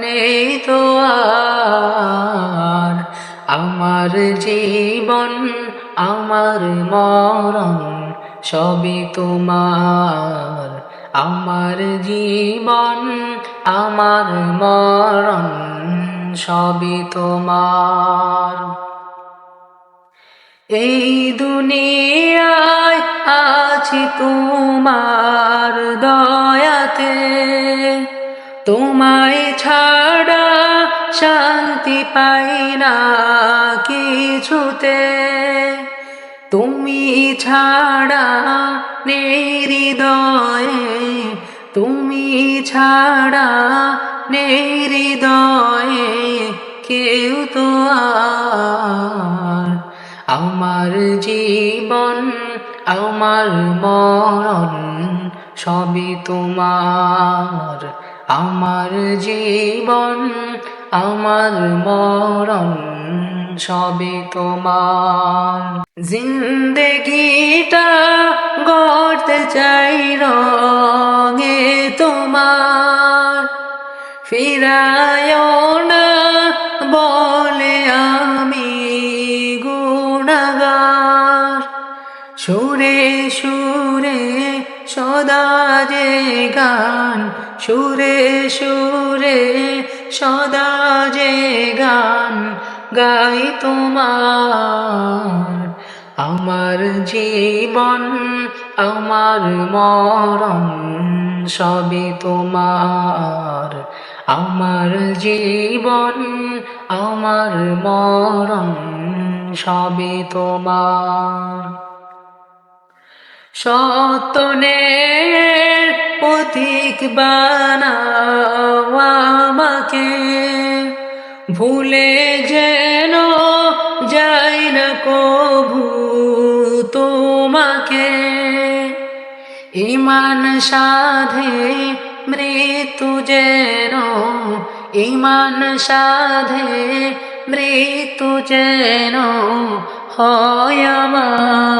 নেই তো আর আমার জীবন, আমার মরণ সবই তোমার। আমার জীবন, আমার মরণ সবই তোমার। এই দুনিয়ায় আছি তোমার দয়াতে। তোমায় ছাড়া শান্তি পাই না কিছুতে। তুমি ছাড়া হৃদয়ে, তুমি ছাড়া হৃদয়ে কেউ তো আমার জীবন, আমার মরণ সবই তোমার। আমার জীবন, আমার মরণ সবে তোমার। জিন্দগিটা গড়তে চাই রঙে তোমার। ফিরায় না বলে আমি গুণাগার। সুরে সুরে সদা যে গান, সুরে সুরে সদা যে গান গাই তোমার। আমার জীবন, আমার মরণ সবই তোমার। আমার জীবন, আমার মরণ সবই তোমার। সতনের পথিক বানাও আমাকে। ভুলে যেন যাই না কভু তোমাকে। ইমান সাধে মৃত্যু যেন, ইমান সাধে মৃত্যু যেন হয় আমার।